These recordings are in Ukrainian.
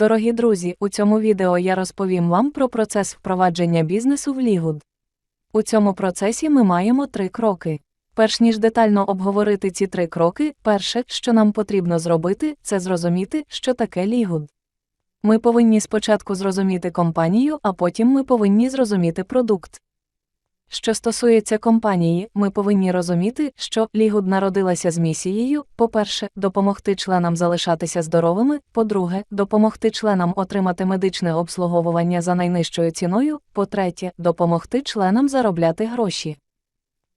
Дорогі друзі, у цьому відео я розповім вам про процес впровадження бізнесу в Лігуд. У цьому процесі ми маємо три кроки. Перш ніж детально обговорити ці три кроки, перше, що нам потрібно зробити, це зрозуміти, що таке Лігуд. Ми повинні спочатку зрозуміти компанію, а потім ми повинні зрозуміти продукт. Що стосується компанії, ми повинні розуміти, що Лігуд народилася з місією, по-перше, допомогти членам залишатися здоровими, по-друге, допомогти членам отримати медичне обслуговування за найнижчою ціною, по-третє, допомогти членам заробляти гроші.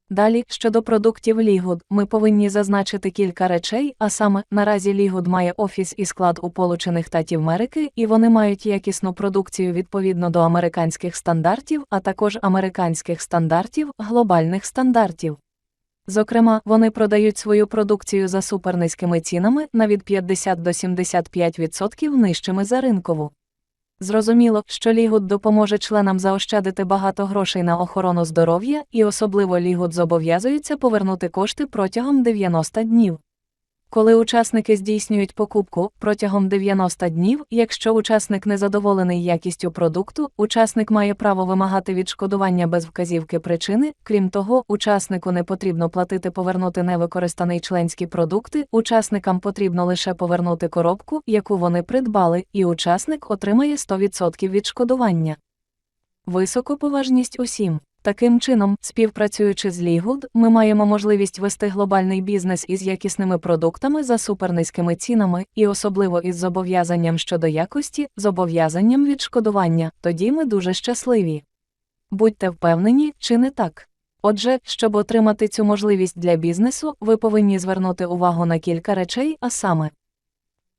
Далі, щодо продуктів Лігуд, ми повинні зазначити кілька речей, а саме, наразі Лігуд має офіс і склад у Получених Татів Америки, і вони мають якісну продукцію відповідно до американських стандартів, а також американських стандартів, глобальних стандартів. Зокрема, вони продають свою продукцію за супернизькими цінами на від 50 до 75% нижчими за ринкову. Зрозуміло, що Лігуд допоможе членам заощадити багато грошей на охорону здоров'я, і особливо Лігуд зобов'язується повернути кошти протягом 90 днів. Коли учасники здійснюють покупку протягом 90 днів, якщо учасник не задоволений якістю продукту, учасник має право вимагати відшкодування без вказівки причини. Крім того, учаснику не потрібно платити повернути невикористаний членські продукти, учасникам потрібно лише повернути коробку, яку вони придбали, і учасник отримає 100% відшкодування. Високоповажність усім. Таким чином, співпрацюючи з Лігуд, ми маємо можливість вести глобальний бізнес із якісними продуктами за супернизькими цінами, і особливо із зобов'язанням щодо якості, зобов'язанням відшкодування, тоді ми дуже щасливі. Будьте впевнені, чи не так. Отже, щоб отримати цю можливість для бізнесу, ви повинні звернути увагу на кілька речей, а саме.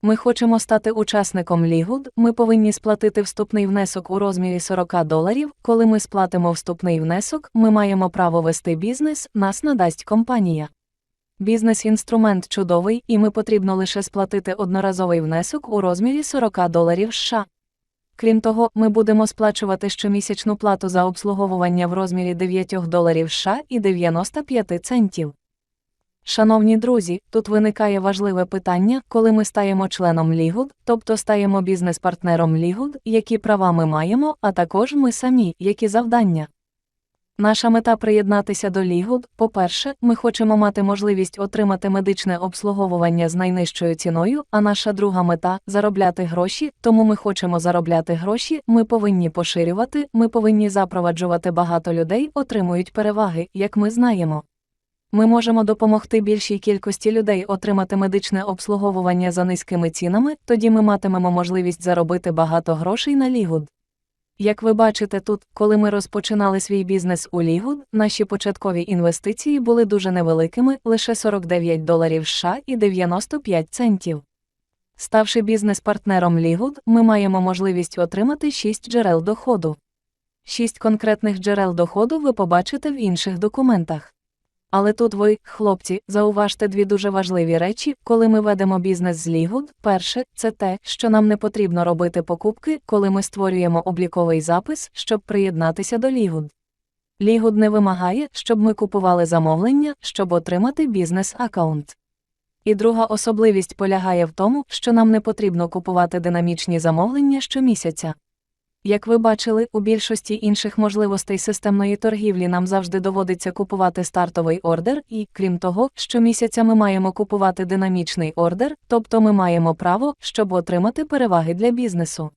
Ми хочемо стати учасником Лігуд, ми повинні сплатити вступний внесок у розмірі 40 доларів. Коли ми сплатимо вступний внесок, ми маємо право вести бізнес, нас надасть компанія. Бізнес-інструмент чудовий, і ми потрібно лише сплатити одноразовий внесок у розмірі 40 доларів США. Крім того, ми будемо сплачувати щомісячну плату за обслуговування в розмірі 9 доларів США і 95 центів. Шановні друзі, тут виникає важливе питання, коли ми стаємо членом Лігуд, тобто стаємо бізнес-партнером Лігуд, які права ми маємо, а також ми самі, які завдання. Наша мета приєднатися до Лігуд. По-перше, ми хочемо мати можливість отримати медичне обслуговування з найнижчою ціною, а наша друга мета заробляти гроші, тому ми хочемо заробляти гроші, ми повинні поширювати, ми повинні запроваджувати багато людей, отримують переваги, як ми знаємо. Ми можемо допомогти більшій кількості людей отримати медичне обслуговування за низькими цінами, тоді ми матимемо можливість заробити багато грошей на Лігуд. Як ви бачите тут, коли ми розпочинали свій бізнес у Лігуд, наші початкові інвестиції були дуже невеликими лише 49 доларів США і 95 центів. Ставши бізнес-партнером Лігуд, ми маємо можливість отримати 6 джерел доходу. Шість конкретних джерел доходу ви побачите в інших документах. Але тут ви, хлопці, зауважте дві дуже важливі речі, коли ми ведемо бізнес з Лігуд. Перше, це те, що нам не потрібно робити покупки, коли ми створюємо обліковий запис, щоб приєднатися до Лігуд. Лігуд не вимагає, щоб ми купували замовлення, щоб отримати бізнес-аккаунт. І друга особливість полягає в тому, що нам не потрібно купувати динамічні замовлення щомісяця. Як ви бачили, у більшості інших можливостей системної торгівлі нам завжди доводиться купувати стартовий ордер, і, крім того, щомісяця ми маємо купувати динамічний ордер, тобто ми маємо право, щоб отримати переваги для бізнесу.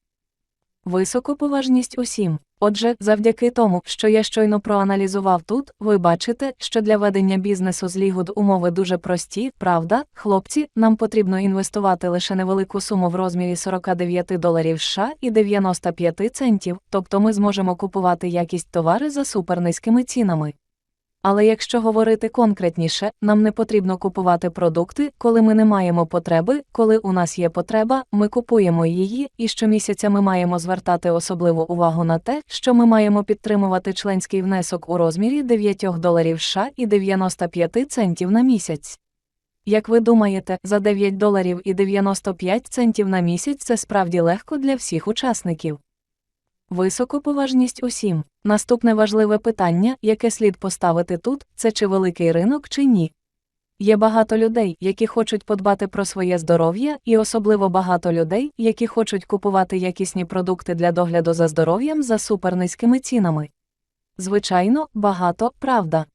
Високоповажність усім. Отже, завдяки тому, що я щойно проаналізував тут, ви бачите, що для ведення бізнесу з Лігуд умови дуже прості, правда, хлопці, нам потрібно інвестувати лише невелику суму в розмірі 49 доларів США і 95 центів, тобто ми зможемо купувати якість товари за супернизькими цінами. Але якщо говорити конкретніше, нам не потрібно купувати продукти, коли ми не маємо потреби, коли у нас є потреба, ми купуємо її, і щомісяця ми маємо звертати особливу увагу на те, що ми маємо підтримувати членський внесок у розмірі 9 доларів США і 95 центів на місяць. Як ви думаєте, за 9 доларів і 95 центів на місяць це справді легко для всіх учасників. Високоповажність усім. Наступне важливе питання, яке слід поставити тут, це чи великий ринок чи ні. Є багато людей, які хочуть подбати про своє здоров'я, і особливо багато людей, які хочуть купувати якісні продукти для догляду за здоров'ям за супернизькими цінами. Звичайно, багато, правда.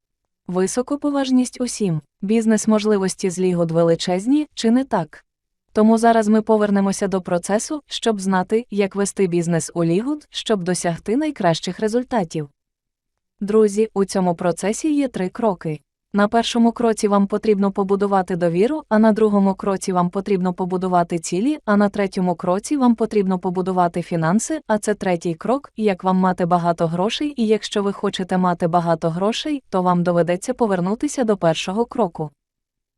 Високоповажність усім, бізнес можливості з Лігуд величезні, чи не так? Тому зараз ми повернемося до процесу, щоб знати, як вести бізнес у Лігуд, щоб досягти найкращих результатів. Друзі, у цьому процесі є три кроки. На першому кроці вам потрібно побудувати довіру, а на другому кроці вам потрібно побудувати цілі, а на третьому кроці вам потрібно побудувати фінанси, а це третій крок, як вам мати багато грошей, і якщо ви хочете мати багато грошей, то вам доведеться повернутися до першого кроку.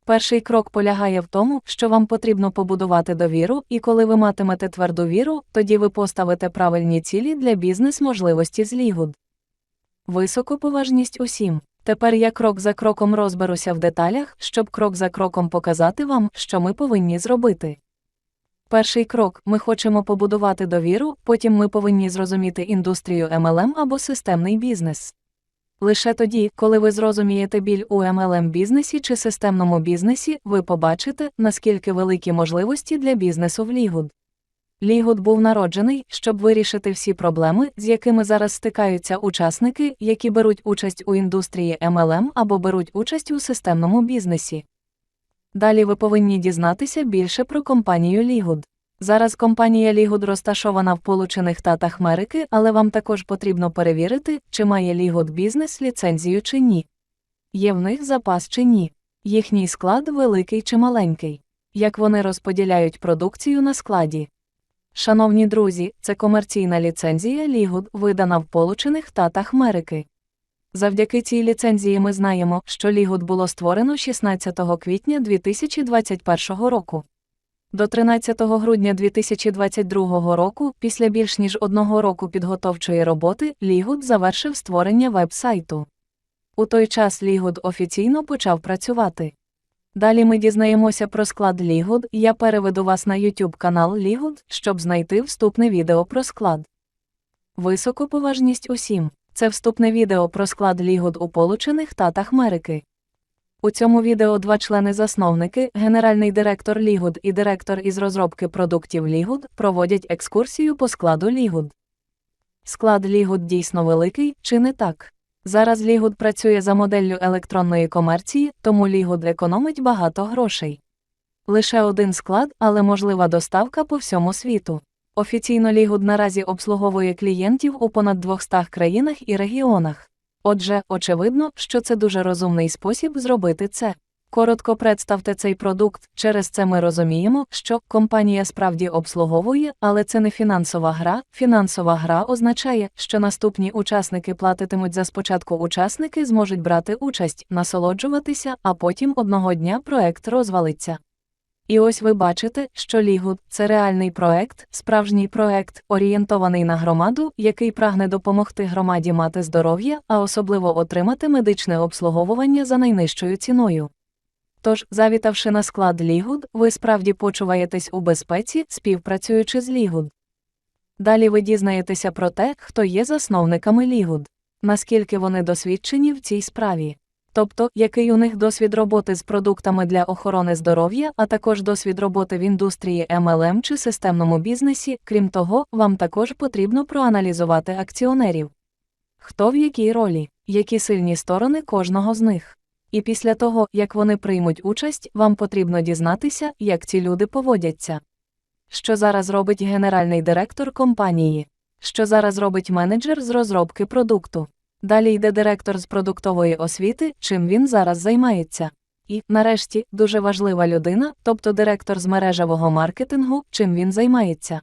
Перший крок полягає в тому, що вам потрібно побудувати довіру, і коли ви матимете тверду віру, тоді ви поставите правильні цілі для бізнес-можливості з Лігуд. Високоповажність усім. Тепер я крок за кроком розберуся в деталях, щоб крок за кроком показати вам, що ми повинні зробити. Перший крок ми хочемо побудувати довіру, потім ми повинні зрозуміти індустрію MLM або системний бізнес. Лише тоді, коли ви зрозумієте біль у MLM бізнесі чи системному бізнесі, ви побачите, наскільки великі можливості для бізнесу в Лігуд. Лігуд був народжений, щоб вирішити всі проблеми, з якими зараз стикаються учасники, які беруть участь у індустрії MLM або беруть участь у системному бізнесі. Далі ви повинні дізнатися більше про компанію Лігуд. Зараз компанія Лігуд розташована в Получених Татах Америки, але вам також потрібно перевірити, чи має Лігуд бізнес ліцензію чи ні. Є в них запас чи ні. Їхній склад великий чи маленький. Як вони розподіляють продукцію на складі. Шановні друзі, це комерційна ліцензія Лігуд, видана в Получених Татах Америки. Завдяки цій ліцензії ми знаємо, що Лігуд було створено 16 квітня 2021 року. До 13 грудня 2022 року, після більш ніж одного року підготовчої роботи, Лігуд завершив створення веб-сайту. У той час Лігуд офіційно почав працювати. Далі ми дізнаємося про склад Лігуд, я переведу вас на YouTube канал Лігуд, щоб знайти вступне відео про склад. Високоповажність усім. Це вступне відео про склад Лігуд у Получених Татах Америки. У цьому відео два члени-засновники, генеральний директор Лігуд і директор із розробки продуктів Лігуд, проводять екскурсію по складу Лігуд. Склад Лігуд дійсно великий, чи не так? Зараз Лігуд працює за моделлю електронної комерції, тому Лігуд економить багато грошей. Лише один склад, але можлива доставка по всьому світу. Офіційно Лігуд наразі обслуговує клієнтів у понад 200 країнах і регіонах. Отже, очевидно, що це дуже розумний спосіб зробити це. Коротко представте цей продукт, через це ми розуміємо, що компанія справді обслуговує, але це не фінансова гра. Фінансова гра означає, що наступні учасники платитимуть за спочатку учасники зможуть брати участь, насолоджуватися, а потім одного дня проект розвалиться. І ось ви бачите, що Лігуд це реальний проект, справжній проект, орієнтований на громаду, який прагне допомогти громаді мати здоров'я, а особливо отримати медичне обслуговування за найнижчою ціною. Тож, завітавши на склад Лігуд, ви справді почуваєтесь у безпеці, співпрацюючи з Лігуд. Далі ви дізнаєтеся про те, хто є засновниками Лігуд, наскільки вони досвідчені в цій справі. Тобто, який у них досвід роботи з продуктами для охорони здоров'я, а також досвід роботи в індустрії MLM чи системному бізнесі, крім того, вам також потрібно проаналізувати акціонерів. Хто в якій ролі, які сильні сторони кожного з них. І після того, як вони приймуть участь, вам потрібно дізнатися, як ці люди поводяться. Що зараз робить генеральний директор компанії? Що зараз робить менеджер з розробки продукту? Далі йде директор з продуктової освіти, чим він зараз займається. І, нарешті, дуже важлива людина, тобто директор з мережевого маркетингу, чим він займається.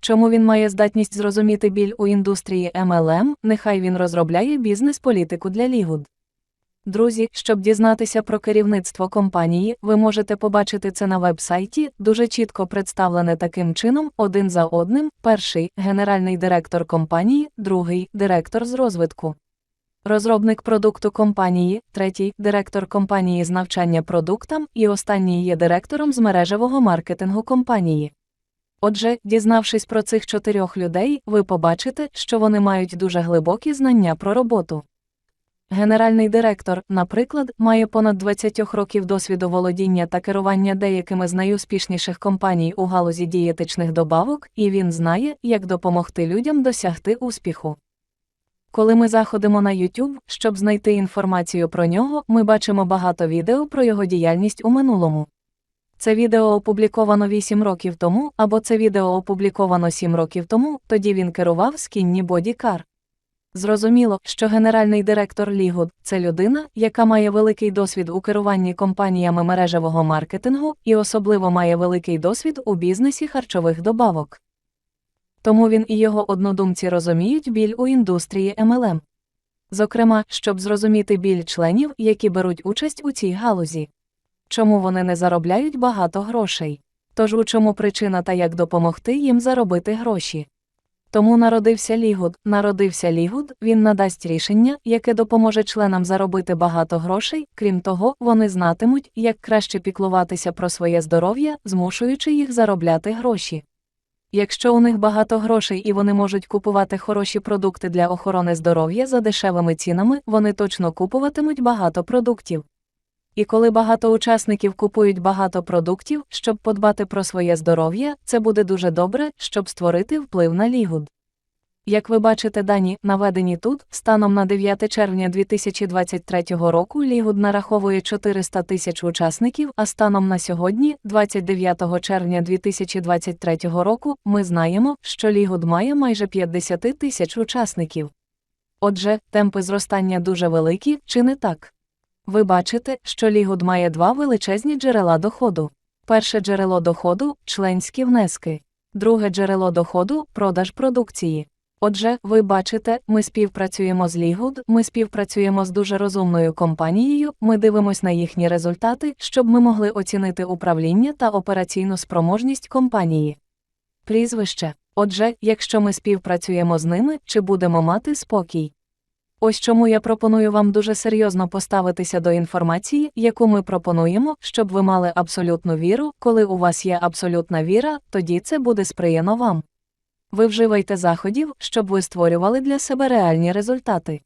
Чому він має здатність зрозуміти біль у індустрії MLM, нехай він розробляє бізнес-політику для Лігуд. Друзі, щоб дізнатися про керівництво компанії, ви можете побачити це на веб-сайті, дуже чітко представлене таким чином, один за одним: перший генеральний директор компанії, другий директор з розвитку. Розробник продукту компанії, третій директор компанії з навчання продуктам, і останній є директором з мережевого маркетингу компанії. Отже, дізнавшись про цих чотирьох людей, ви побачите, що вони мають дуже глибокі знання про роботу. Генеральний директор, наприклад, має понад 20 років досвіду володіння та керування деякими з найуспішніших компаній у галузі дієтичних добавок, і він знає, як допомогти людям досягти успіху. Коли ми заходимо на YouTube, щоб знайти інформацію про нього, ми бачимо багато відео про його діяльність у минулому. Це відео опубліковано 8 років тому, або це відео опубліковано 7 років тому, тоді він керував Body Car. Зрозуміло, що генеральний директор Лігуд це людина, яка має великий досвід у керуванні компаніями мережевого маркетингу і особливо має великий досвід у бізнесі харчових добавок. Тому він і його однодумці розуміють біль у індустрії MLM. Зокрема, щоб зрозуміти біль членів, які беруть участь у цій галузі. Чому вони не заробляють багато грошей? Тож у чому причина та як допомогти їм заробити гроші? Тому народився Лігуд. Народився Лігуд, він надасть рішення, яке допоможе членам заробити багато грошей, крім того, вони знатимуть, як краще піклуватися про своє здоров'я, змушуючи їх заробляти гроші. Якщо у них багато грошей і вони можуть купувати хороші продукти для охорони здоров'я за дешевими цінами, вони точно купуватимуть багато продуктів. І коли багато учасників купують багато продуктів, щоб подбати про своє здоров'я, це буде дуже добре, щоб створити вплив на лігуд. Як ви бачите дані, наведені тут, станом на 9 червня 2023 року Лігуд нараховує 400 тисяч учасників, а станом на сьогодні, 29 червня 2023 року, ми знаємо, що Лігуд має майже 50 тисяч учасників. Отже, темпи зростання дуже великі, чи не так? Ви бачите, що Лігуд має два величезні джерела доходу. Перше джерело доходу членські внески, друге джерело доходу продаж продукції. Отже, ви бачите, ми співпрацюємо з Лігуд, ми співпрацюємо з дуже розумною компанією, ми дивимося на їхні результати, щоб ми могли оцінити управління та операційну спроможність компанії. Прізвище. Отже, якщо ми співпрацюємо з ними, чи будемо мати спокій? Ось чому я пропоную вам дуже серйозно поставитися до інформації, яку ми пропонуємо, щоб ви мали абсолютну віру. Коли у вас є абсолютна віра, тоді це буде сприяно вам. Ви вживайте заходів, щоб ви створювали для себе реальні результати.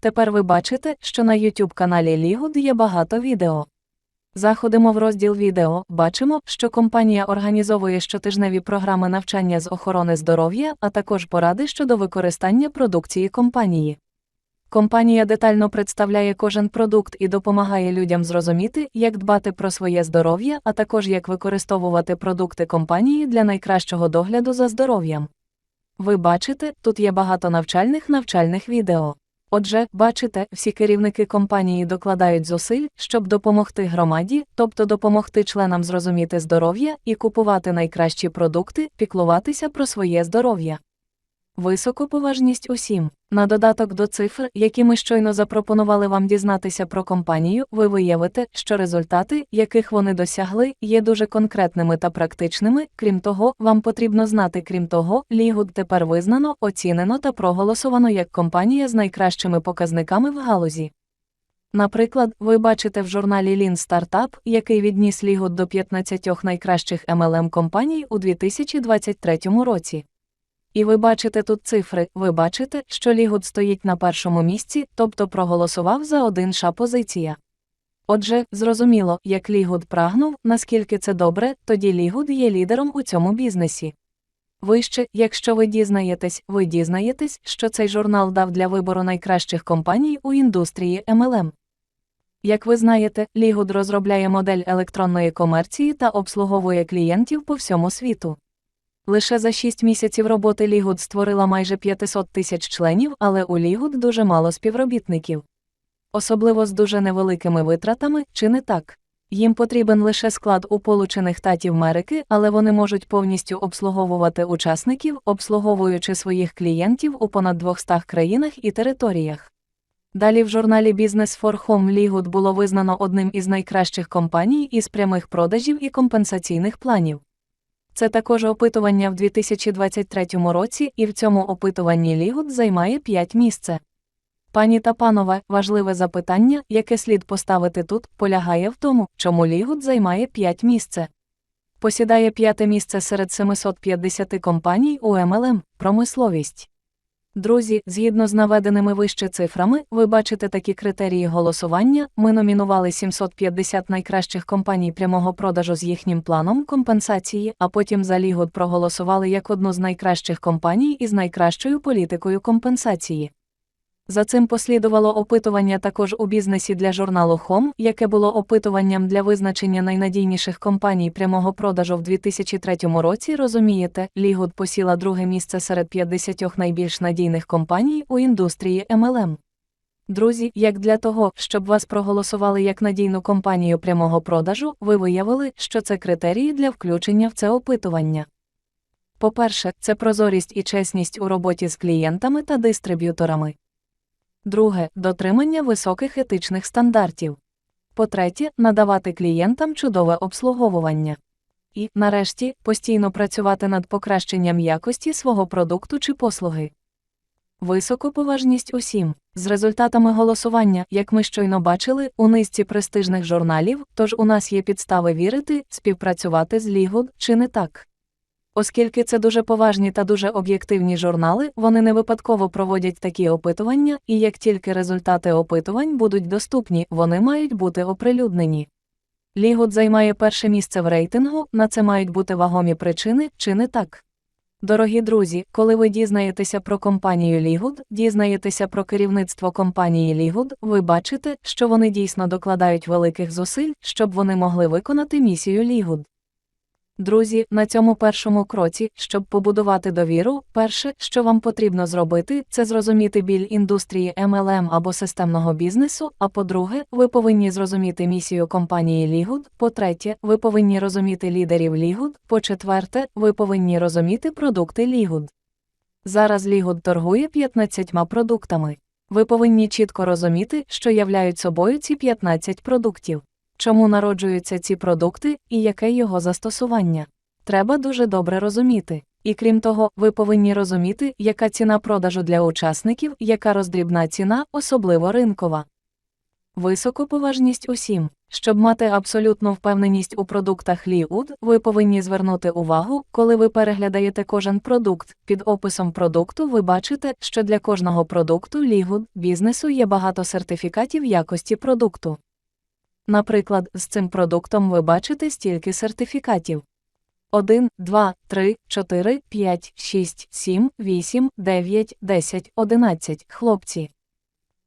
Тепер ви бачите, що на YouTube каналі Лігуд є багато відео. Заходимо в розділ відео, бачимо, що компанія організовує щотижневі програми навчання з охорони здоров'я, а також поради щодо використання продукції компанії. Компанія детально представляє кожен продукт і допомагає людям зрозуміти, як дбати про своє здоров'я, а також як використовувати продукти компанії для найкращого догляду за здоров'ям. Ви бачите, тут є багато навчальних навчальних відео. Отже, бачите, всі керівники компанії докладають зусиль, щоб допомогти громаді, тобто допомогти членам зрозуміти здоров'я і купувати найкращі продукти, піклуватися про своє здоров'я. Високоповажність усім. На додаток до цифр, які ми щойно запропонували вам дізнатися про компанію, ви виявите, що результати, яких вони досягли, є дуже конкретними та практичними. Крім того, вам потрібно знати, крім того, Лігуд тепер визнано, оцінено та проголосовано як компанія з найкращими показниками в галузі. Наприклад, ви бачите в журналі Lean Startup, який відніс Лігуд до 15 найкращих MLM компаній у 2023 році. І ви бачите тут цифри, ви бачите, що Лігуд стоїть на першому місці, тобто проголосував за один ша позиція. Отже, зрозуміло, як Лігуд прагнув, наскільки це добре, тоді Лігуд є лідером у цьому бізнесі. Вище, якщо ви дізнаєтесь, ви дізнаєтесь, що цей журнал дав для вибору найкращих компаній у індустрії MLM. Як ви знаєте, Лігуд розробляє модель електронної комерції та обслуговує клієнтів по всьому світу. Лише за 6 місяців роботи Лігуд створила майже 500 тисяч членів, але у Лігуд дуже мало співробітників. Особливо з дуже невеликими витратами, чи не так? Їм потрібен лише склад у Получених Татів Америки, але вони можуть повністю обслуговувати учасників, обслуговуючи своїх клієнтів у понад 200 країнах і територіях. Далі в журналі Business for Home Лігуд було визнано одним із найкращих компаній із прямих продажів і компенсаційних планів. Це також опитування в 2023 році, і в цьому опитуванні Лігут займає 5 місце. Пані та панове, важливе запитання, яке слід поставити тут, полягає в тому, чому Лігут займає 5 місце. Посідає п'яте місце серед 750 компаній у МЛМ, – промисловість. Друзі, згідно з наведеними вище цифрами, ви бачите такі критерії голосування. Ми номінували 750 найкращих компаній прямого продажу з їхнім планом компенсації, а потім за лігод проголосували як одну з найкращих компаній із найкращою політикою компенсації. За цим послідувало опитування також у бізнесі для журналу Home, яке було опитуванням для визначення найнадійніших компаній прямого продажу в 2003 році. Розумієте, Лігуд посіла друге місце серед 50 найбільш надійних компаній у індустрії MLM. Друзі, як для того, щоб вас проголосували як надійну компанію прямого продажу, ви виявили, що це критерії для включення в це опитування. По-перше, це прозорість і чесність у роботі з клієнтами та дистриб'юторами. Друге дотримання високих етичних стандартів. По-третє, надавати клієнтам чудове обслуговування. І, нарешті, постійно працювати над покращенням якості свого продукту чи послуги. Високоповажність усім. З результатами голосування, як ми щойно бачили, у низці престижних журналів, тож у нас є підстави вірити, співпрацювати з Лігуд, чи не так. Оскільки це дуже поважні та дуже об'єктивні журнали, вони не випадково проводять такі опитування, і як тільки результати опитувань будуть доступні, вони мають бути оприлюднені. Лігуд займає перше місце в рейтингу, на це мають бути вагомі причини, чи не так. Дорогі друзі, коли ви дізнаєтеся про компанію Лігуд, дізнаєтеся про керівництво компанії Лігуд, ви бачите, що вони дійсно докладають великих зусиль, щоб вони могли виконати місію Лігуд. Друзі, на цьому першому кроці, щоб побудувати довіру, перше, що вам потрібно зробити, це зрозуміти біль індустрії MLM або системного бізнесу. А по-друге, ви повинні зрозуміти місію компанії Лігуд. По-третє, ви повинні розуміти лідерів Лігуд. По-четверте, ви повинні розуміти продукти Лігуд. Зараз Лігуд торгує 15 продуктами. Ви повинні чітко розуміти, що являють собою ці 15 продуктів чому народжуються ці продукти і яке його застосування. Треба дуже добре розуміти. І крім того, ви повинні розуміти, яка ціна продажу для учасників, яка роздрібна ціна, особливо ринкова. Високоповажність усім. Щоб мати абсолютну впевненість у продуктах Ліуд, ви повинні звернути увагу, коли ви переглядаєте кожен продукт. Під описом продукту ви бачите, що для кожного продукту Лігуд бізнесу є багато сертифікатів якості продукту. Наприклад, з цим продуктом ви бачите стільки сертифікатів. 1, 2, 3, 4, 5, 6, 7, 8, 9, 10, 11. Хлопці.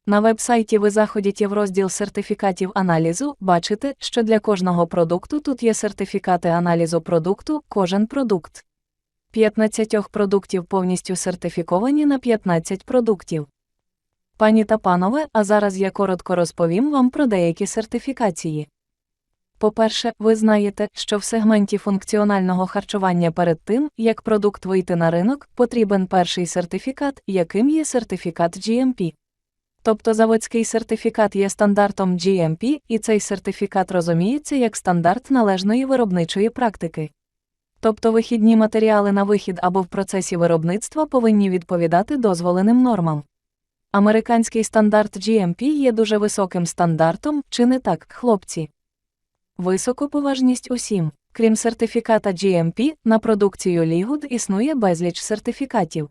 На вебсайті ви заходите в розділ сертифікатів аналізу, бачите, що для кожного продукту тут є сертифікати аналізу продукту, кожен продукт. 15 продуктів повністю сертифіковані на 15 продуктів. Пані та панове, а зараз я коротко розповім вам про деякі сертифікації. По-перше, ви знаєте, що в сегменті функціонального харчування перед тим, як продукт вийти на ринок, потрібен перший сертифікат, яким є сертифікат GMP. Тобто заводський сертифікат є стандартом GMP, і цей сертифікат розуміється як стандарт належної виробничої практики. Тобто вихідні матеріали на вихід або в процесі виробництва повинні відповідати дозволеним нормам. Американський стандарт GMP є дуже високим стандартом, чи не так, хлопці? Високоповажність усім. Крім сертифіката GMP, на продукцію Лігуд існує безліч сертифікатів.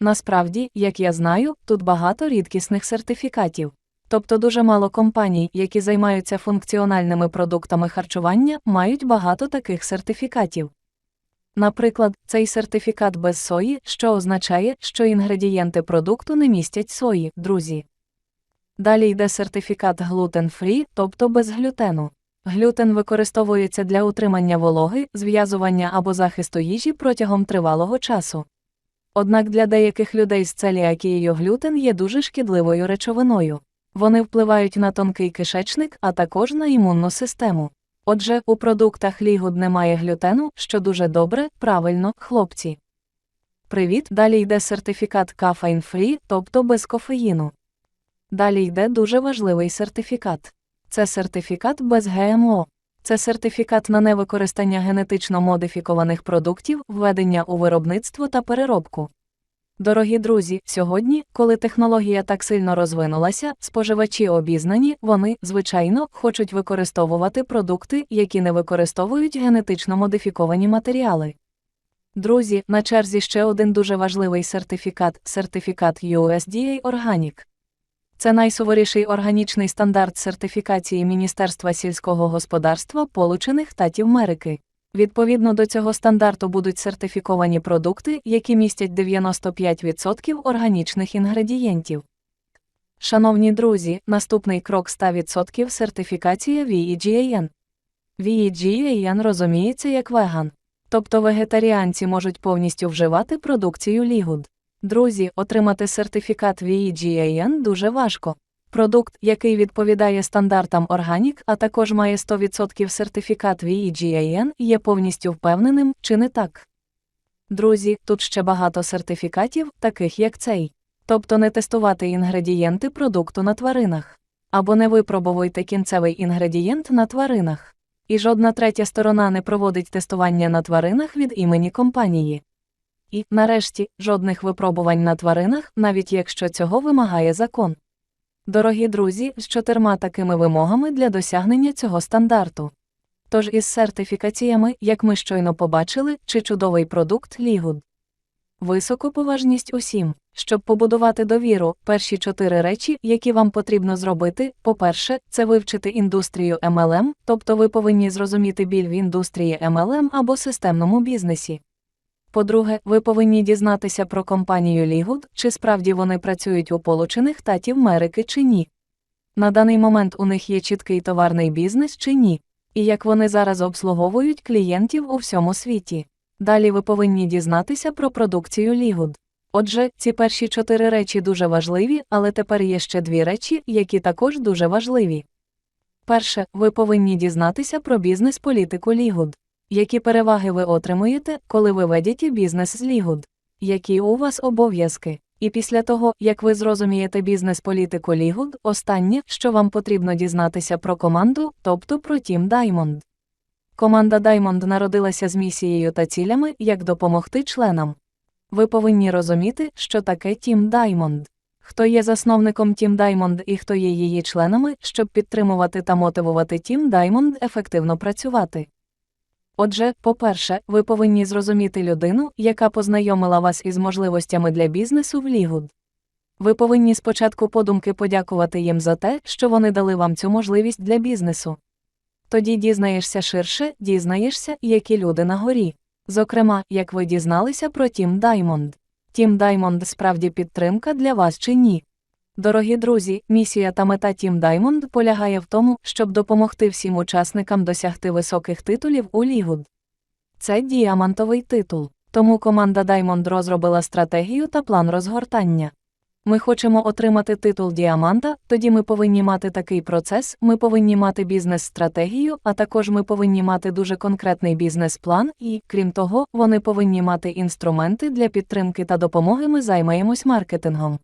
Насправді, як я знаю, тут багато рідкісних сертифікатів. Тобто дуже мало компаній, які займаються функціональними продуктами харчування, мають багато таких сертифікатів. Наприклад, цей сертифікат без сої, що означає, що інгредієнти продукту не містять сої, друзі. Далі йде сертифікат gluten-free, тобто без глютену. Глютен використовується для утримання вологи, зв'язування або захисту їжі протягом тривалого часу. Однак для деяких людей з целіакією глютен є дуже шкідливою речовиною. Вони впливають на тонкий кишечник, а також на імунну систему. Отже, у продуктах лігуд немає глютену, що дуже добре, правильно, хлопці. Привіт, далі йде сертифікат Caffeine Free, тобто без кофеїну. Далі йде дуже важливий сертифікат. Це сертифікат без ГМО. Це сертифікат на невикористання генетично модифікованих продуктів, введення у виробництво та переробку. Дорогі друзі, сьогодні, коли технологія так сильно розвинулася, споживачі обізнані, вони, звичайно, хочуть використовувати продукти, які не використовують генетично модифіковані матеріали. Друзі, на черзі ще один дуже важливий сертифікат сертифікат USDA Organic. Це найсуворіший органічний стандарт сертифікації Міністерства сільського господарства Получених Штатів Америки. Відповідно до цього стандарту будуть сертифіковані продукти, які містять 95% органічних інгредієнтів. Шановні друзі, наступний крок 100% сертифікація VEGAN. VEGAN розуміється як веган. Тобто вегетаріанці можуть повністю вживати продукцію Лігуд. Друзі, отримати сертифікат VEGAN дуже важко. Продукт, який відповідає стандартам органік, а також має 100% сертифікат VEGAN, є повністю впевненим, чи не так. Друзі, тут ще багато сертифікатів, таких як цей. Тобто не тестувати інгредієнти продукту на тваринах. Або не випробовуйте кінцевий інгредієнт на тваринах. І жодна третя сторона не проводить тестування на тваринах від імені компанії. І, нарешті, жодних випробувань на тваринах, навіть якщо цього вимагає закон. Дорогі друзі, з чотирма такими вимогами для досягнення цього стандарту. Тож із сертифікаціями, як ми щойно побачили, чи чудовий продукт Лігуд. Високоповажність усім. Щоб побудувати довіру, перші чотири речі, які вам потрібно зробити, по-перше, це вивчити індустрію MLM, тобто ви повинні зрозуміти біль в індустрії MLM або системному бізнесі. По-друге, ви повинні дізнатися про компанію Лігуд, чи справді вони працюють у Получених Штатів Америки чи ні. На даний момент у них є чіткий товарний бізнес чи ні, і як вони зараз обслуговують клієнтів у всьому світі. Далі ви повинні дізнатися про продукцію Лігуд. Отже, ці перші чотири речі дуже важливі, але тепер є ще дві речі, які також дуже важливі. Перше, ви повинні дізнатися про бізнес-політику Лігуд. Які переваги ви отримуєте, коли ви ведете бізнес з Лігуд? Які у вас обов'язки? І після того, як ви зрозумієте бізнес-політику Лігуд, останнє, що вам потрібно дізнатися про команду, тобто про Тім Даймонд. Команда Diamond народилася з місією та цілями, як допомогти членам. Ви повинні розуміти, що таке Team Diamond. Хто є засновником Team Diamond і хто є її членами, щоб підтримувати та мотивувати Team Diamond ефективно працювати. Отже, по-перше, ви повинні зрозуміти людину, яка познайомила вас із можливостями для бізнесу в Лігуд. Ви повинні спочатку подумки подякувати їм за те, що вони дали вам цю можливість для бізнесу. Тоді дізнаєшся ширше, дізнаєшся, які люди на горі. Зокрема, як ви дізналися про Тім Даймонд. Тім Даймонд справді підтримка для вас чи ні. Дорогі друзі, місія та мета Тім Даймонд полягає в тому, щоб допомогти всім учасникам досягти високих титулів у Лігуд. Це діамантовий титул. Тому команда Даймонд розробила стратегію та план розгортання. Ми хочемо отримати титул діаманта, тоді ми повинні мати такий процес, ми повинні мати бізнес-стратегію, а також ми повинні мати дуже конкретний бізнес-план, і, крім того, вони повинні мати інструменти для підтримки та допомоги. Ми займаємось маркетингом.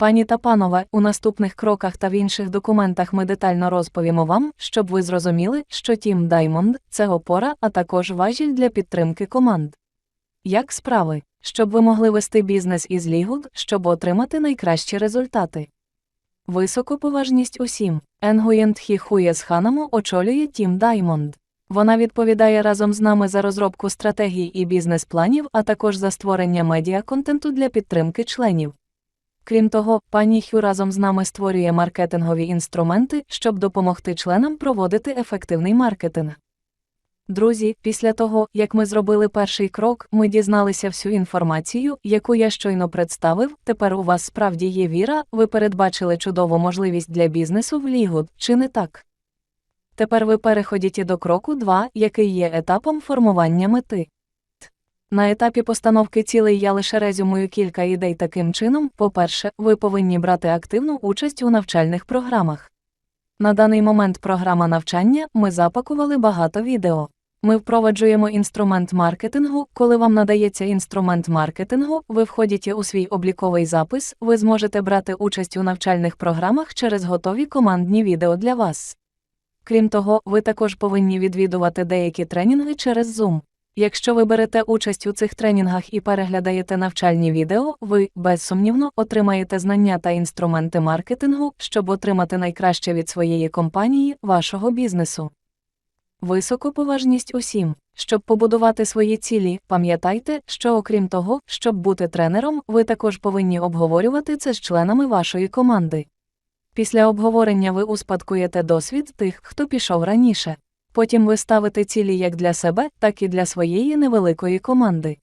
Пані та панове, у наступних кроках та в інших документах ми детально розповімо вам, щоб ви зрозуміли, що Тім Даймонд це опора, а також важіль для підтримки команд. Як справи? щоб ви могли вести бізнес із Лігуд, щоб отримати найкращі результати. Високоповажність усім. Енгуєнт Хіхує з Ханамо очолює Тім Даймонд. Вона відповідає разом з нами за розробку стратегій і бізнес-планів, а також за створення медіа-контенту для підтримки членів. Крім того, пані Хю разом з нами створює маркетингові інструменти, щоб допомогти членам проводити ефективний маркетинг. Друзі, після того, як ми зробили перший крок, ми дізналися всю інформацію, яку я щойно представив. Тепер у вас справді є віра, ви передбачили чудову можливість для бізнесу в Лігуд, чи не так? Тепер ви переходите до кроку 2, який є етапом формування мети. На етапі постановки цілей я лише резюмую кілька ідей таким чином. По-перше, ви повинні брати активну участь у навчальних програмах. На даний момент програма навчання ми запакували багато відео. Ми впроваджуємо інструмент маркетингу. Коли вам надається інструмент маркетингу, ви входите у свій обліковий запис, ви зможете брати участь у навчальних програмах через готові командні відео для вас. Крім того, ви також повинні відвідувати деякі тренінги через Zoom. Якщо ви берете участь у цих тренінгах і переглядаєте навчальні відео, ви, безсумнівно, отримаєте знання та інструменти маркетингу, щоб отримати найкраще від своєї компанії, вашого бізнесу. Високоповажність усім. Щоб побудувати свої цілі, пам'ятайте, що окрім того, щоб бути тренером, ви також повинні обговорювати це з членами вашої команди. Після обговорення ви успадкуєте досвід тих, хто пішов раніше. Потім ви ставите цілі як для себе, так і для своєї невеликої команди.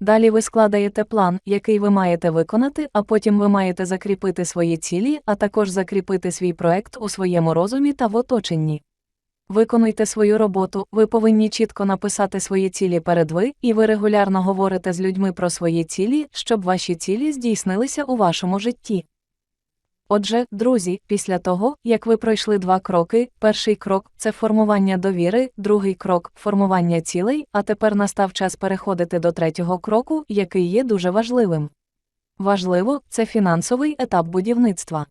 Далі ви складаєте план, який ви маєте виконати, а потім ви маєте закріпити свої цілі, а також закріпити свій проект у своєму розумі та в оточенні. Виконуйте свою роботу, ви повинні чітко написати свої цілі перед ви, і ви регулярно говорите з людьми про свої цілі, щоб ваші цілі здійснилися у вашому житті. Отже, друзі, після того, як ви пройшли два кроки, перший крок це формування довіри, другий крок формування цілей, а тепер настав час переходити до третього кроку, який є дуже важливим. Важливо, це фінансовий етап будівництва.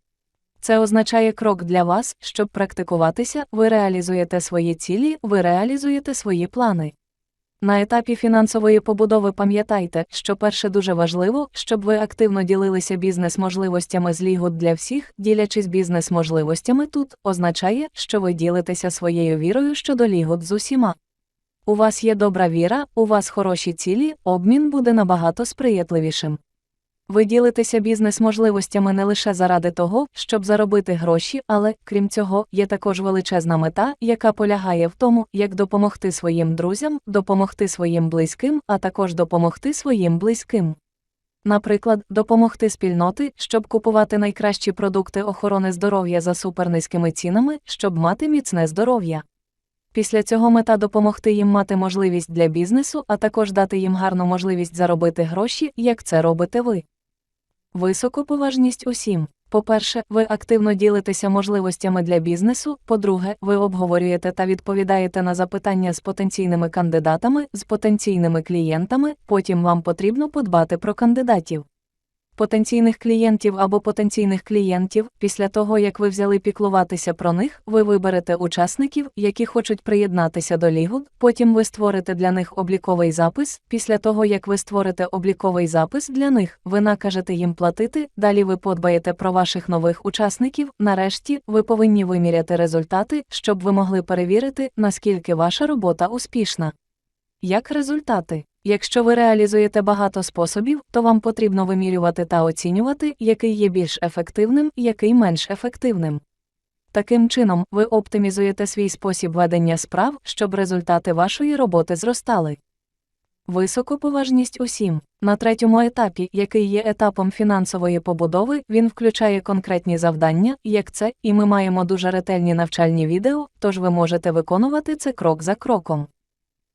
Це означає крок для вас, щоб практикуватися, ви реалізуєте свої цілі, ви реалізуєте свої плани. На етапі фінансової побудови пам'ятайте, що перше дуже важливо, щоб ви активно ділилися бізнес-можливостями з Лігуд для всіх, ділячись бізнес-можливостями тут, означає, що ви ділитеся своєю вірою щодо Лігуд з усіма. У вас є добра віра, у вас хороші цілі, обмін буде набагато сприятливішим. Ви ділитеся бізнес-можливостями не лише заради того, щоб заробити гроші, але, крім цього, є також величезна мета, яка полягає в тому, як допомогти своїм друзям, допомогти своїм близьким, а також допомогти своїм близьким. Наприклад, допомогти спільноти, щоб купувати найкращі продукти охорони здоров'я за супернизькими цінами, щоб мати міцне здоров'я. Після цього мета допомогти їм мати можливість для бізнесу, а також дати їм гарну можливість заробити гроші, як це робите ви. Високоповажність усім. По-перше, ви активно ділитеся можливостями для бізнесу. По-друге, ви обговорюєте та відповідаєте на запитання з потенційними кандидатами, з потенційними клієнтами, потім вам потрібно подбати про кандидатів. Потенційних клієнтів або потенційних клієнтів, після того як ви взяли піклуватися про них, ви виберете учасників, які хочуть приєднатися до лігу, потім ви створите для них обліковий запис. Після того як ви створите обліковий запис для них, ви накажете їм платити, далі ви подбаєте про ваших нових учасників. Нарешті ви повинні виміряти результати, щоб ви могли перевірити, наскільки ваша робота успішна. Як результати? Якщо ви реалізуєте багато способів, то вам потрібно вимірювати та оцінювати, який є більш ефективним, який менш ефективним. Таким чином, ви оптимізуєте свій спосіб ведення справ, щоб результати вашої роботи зростали. Високоповажність усім. На третьому етапі, який є етапом фінансової побудови, він включає конкретні завдання, як це, і ми маємо дуже ретельні навчальні відео, тож ви можете виконувати це крок за кроком.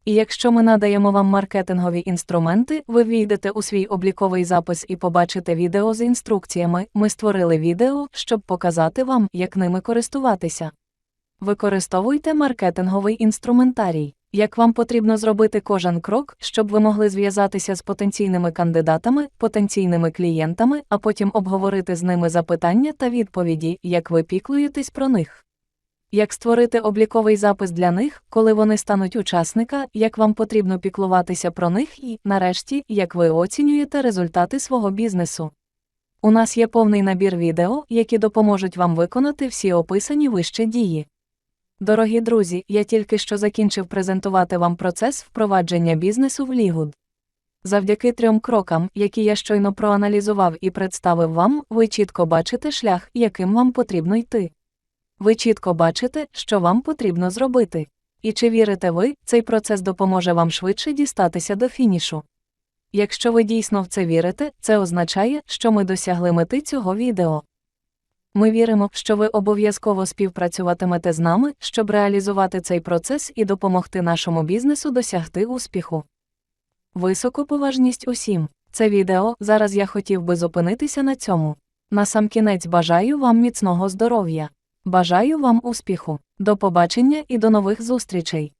І якщо ми надаємо вам маркетингові інструменти, ви війдете у свій обліковий запис і побачите відео з інструкціями. Ми створили відео, щоб показати вам, як ними користуватися. Використовуйте маркетинговий інструментарій. Як вам потрібно зробити кожен крок, щоб ви могли зв'язатися з потенційними кандидатами, потенційними клієнтами, а потім обговорити з ними запитання та відповіді, як ви піклуєтесь про них. Як створити обліковий запис для них, коли вони стануть учасника, як вам потрібно піклуватися про них і, нарешті, як ви оцінюєте результати свого бізнесу. У нас є повний набір відео, які допоможуть вам виконати всі описані вище дії. Дорогі друзі, я тільки що закінчив презентувати вам процес впровадження бізнесу в Лігуд. Завдяки трьом крокам, які я щойно проаналізував і представив вам, ви чітко бачите шлях, яким вам потрібно йти. Ви чітко бачите, що вам потрібно зробити. І чи вірите ви, цей процес допоможе вам швидше дістатися до фінішу. Якщо ви дійсно в це вірите, це означає, що ми досягли мети цього відео. Ми віримо, що ви обов'язково співпрацюватимете з нами, щоб реалізувати цей процес і допомогти нашому бізнесу досягти успіху. Високоповажність усім. Це відео зараз я хотів би зупинитися на цьому. Насамкінець бажаю вам міцного здоров'я. Бажаю вам успіху. До побачення і до нових зустрічей!